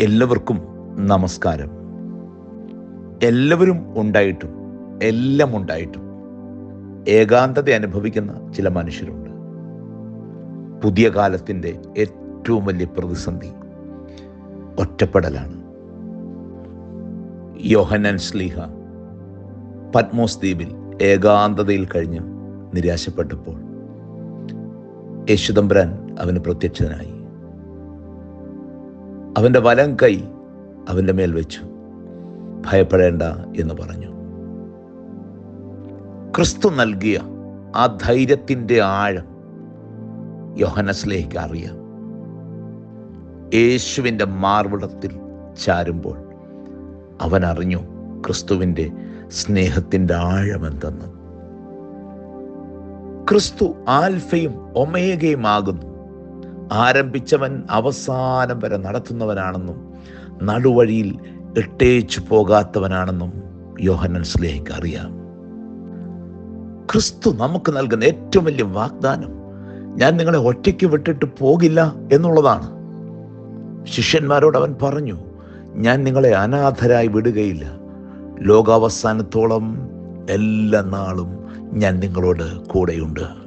എല്ലാവർക്കും നമസ്കാരം. എല്ലാവരും ഉണ്ടായിട്ടും എല്ലാം ഉണ്ടായിട്ടും ഏകാന്തത അനുഭവിക്കുന്ന ചില മനുഷ്യരുണ്ട്. പുതിയ കാലത്തിന്റെ ഏറ്റവും വലിയ പ്രതിസന്ധി ഒറ്റപ്പെടലാണ്. യോഹനൻ സ്ലീഹ പത്മോസ് ദ്വീപിൽ ഏകാന്തതയിൽ കഴിഞ്ഞ് നിരാശപ്പെട്ടപ്പോൾ യേശുദമ്പുരാൻ അവന് പ്രത്യക്ഷനായി. അവന്റെ വലം കൈ അവന്റെ മേൽ വെച്ചു. ഭയപ്പെടേണ്ട എന്ന് പറഞ്ഞു. ക്രിസ്തു നൽകിയ ആ ധൈര്യത്തിന്റെ ആഴം യോഹനസ്ലേക്ക് അറിയാം. യേശുവിന്റെ മാർവിടത്തിൽ ചാരുമ്പോൾ അവൻ അറിഞ്ഞു ക്രിസ്തുവിന്റെ സ്നേഹത്തിന്റെ ആഴമെന്തെന്ന്. ക്രിസ്തു ആൽഫയും ഒമേഗയും ആകുന്നു. ആരംഭിച്ചവൻ അവസാനം വരെ നടത്തുന്നവനാണെന്നും നടുവഴിയിൽ ഇട്ടേച്ചു പോകാത്തവനാണെന്നും യോഹനൻ സ്ലേഹിക്ക് അറിയാം. ക്രിസ്തു നമുക്ക് നൽകുന്ന ഏറ്റവും വലിയ വാഗ്ദാനം ഞാൻ നിങ്ങളെ ഒറ്റയ്ക്ക് വിട്ടിട്ട് പോകില്ല എന്നുള്ളതാണ്. ശിഷ്യന്മാരോട് അവൻ പറഞ്ഞു ഞാൻ നിങ്ങളെ അനാഥരായി വിടുകയില്ല. ലോകാവസാനത്തോളം എല്ലാ നാളും ഞാൻ നിങ്ങളോട് കൂടെയുണ്ട്.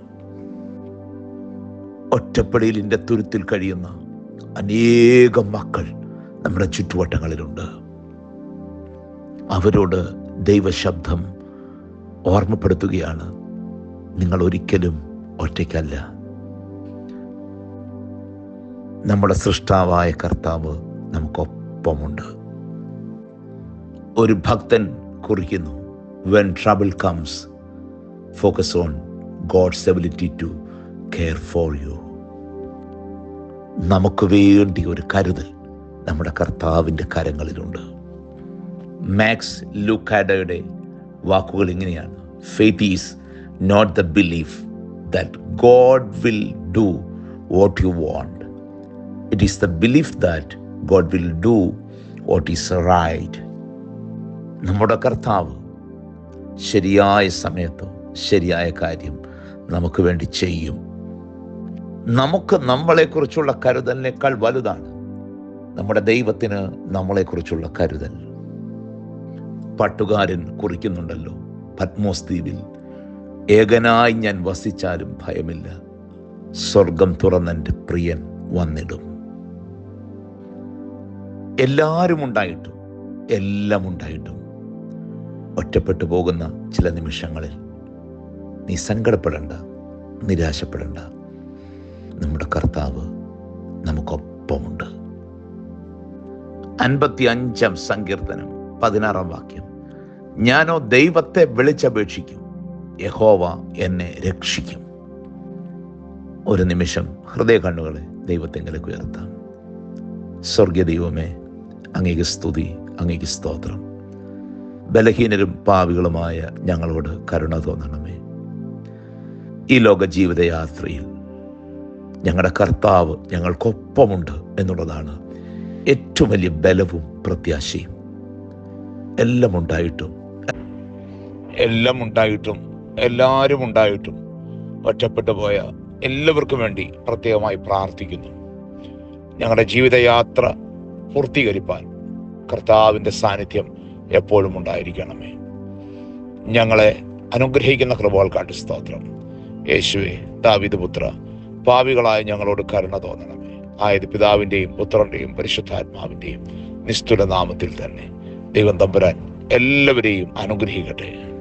ഒറ്റപ്പെടലിന്റെ തുരുത്തിൽ കഴിയുന്ന അനേകം മക്കൾ നമ്മുടെ ചുറ്റുവട്ടങ്ങളിലുണ്ട്. അവരോട് ദൈവശബ്ദം ഓർമ്മപ്പെടുത്തുകയാണ്. നിങ്ങൾ ഒരിക്കലും ഒറ്റയ്ക്കല്ല. നമ്മുടെ സൃഷ്ടാവായ കർത്താവ് നമുക്കൊപ്പമുണ്ട്. ഒരു ഭക്തൻ കുറിക്കുന്നു when trouble comes focus on God's ability to care for you നമുക്ക് വേണ്ടി ഒരു കരുതൽ നമ്മുടെ കർത്താവിന്റെ കരങ്ങളിലുണ്ട്. മാക്സ് ലുക്കാഡയുടെ വാക്കുകൾ ഇങ്ങനെയാണ്. Faith is not the belief that God will do what you want it is the belief that God will do what is right നമ്മുടെ കർത്താവ് ശരിയായ സമയത്തോ ശരിയായ കാര്യം നമുക്ക് വേണ്ടി ചെയ്യും. നമുക്ക് നമ്മളെക്കുറിച്ചുള്ള കരുതലിനേക്കാൾ വലുതാണ്. നമ്മുടെ ദൈവത്തിന് നമ്മളെക്കുറിച്ചുള്ള കരുതൽ. പട്ടുകാരൻ കുറിക്കുന്നുണ്ടല്ലോ പത്മോസ് ദ്വീപിൽ. ഏകനായി ഞാൻ വസിച്ചാലും ഭയമില്ല. സ്വർഗം തുറന്നെന്റെ പ്രിയൻ വന്നിടും. എല്ലാവരും ഉണ്ടായിട്ടും എല്ലാം ഉണ്ടായിട്ടും ഒറ്റപ്പെട്ടു പോകുന്ന ചില നിമിഷങ്ങളിൽ നീ സങ്കടപ്പെടേണ്ട നിരാശപ്പെടേണ്ട. നമ്മുടെ കർത്താവ് നമുക്കൊപ്പമുണ്ട്. അൻപത്തി അഞ്ചാം സങ്കീർത്തനം പതിനാറാം വാക്യം. ഞാനോ ദൈവത്തെ വിളിച്ചപേക്ഷിക്കും യഹോവ എന്നെ രക്ഷിക്കും. ഒരു നിമിഷം ഹൃദയ കണ്ണുകളെ ദൈവത്തെങ്കിലേക്ക് ഉയർത്താം. സ്വർഗീയ ദൈവമേ അങ്ങേക്ക് സ്തുതി അങ്ങേക്ക് സ്തോത്രം. ബലഹീനരും പാവികളുമായ ഞങ്ങളോട് കരുണ തോന്നണമേ. ഈ ലോക ജീവിതയാത്രയിൽ ഞങ്ങളുടെ കർത്താവ് ഞങ്ങൾക്കൊപ്പമുണ്ട് എന്നുള്ളതാണ് ഏറ്റവും വലിയ ബലവും പ്രത്യാശയും. എല്ലാം ഉണ്ടായിട്ടും. എല്ലാം ഉണ്ടായിട്ടും എല്ലാവരും ഉണ്ടായിട്ടും ഒറ്റപ്പെട്ടു പോയ എല്ലാവർക്കും വേണ്ടി പ്രത്യേകമായി പ്രാർത്ഥിക്കുന്നു. ഞങ്ങളുടെ ജീവിതയാത്ര പൂർത്തീകരിപ്പാൻ കർത്താവിന്റെ സാന്നിധ്യം എപ്പോഴും ഉണ്ടായിരിക്കണമേ. ഞങ്ങളെ അനുഗ്രഹിക്കുന്ന കൃപകൾക്കാട്ട് സ്തോത്രം. യേശുവേ ദാവിദ് പുത്ര പാവികളായ ഞങ്ങളോട് കരുണ തോന്നണമേ. ആയത് പിതാവിന്റെയും പുത്രന്റെയും പരിശുദ്ധാത്മാവിന്റെയും നിസ്തുല നാമത്തിൽ തന്നെ ദൈവം തമ്പുരാൻ എല്ലാവരെയും അനുഗ്രഹിക്കട്ടെ.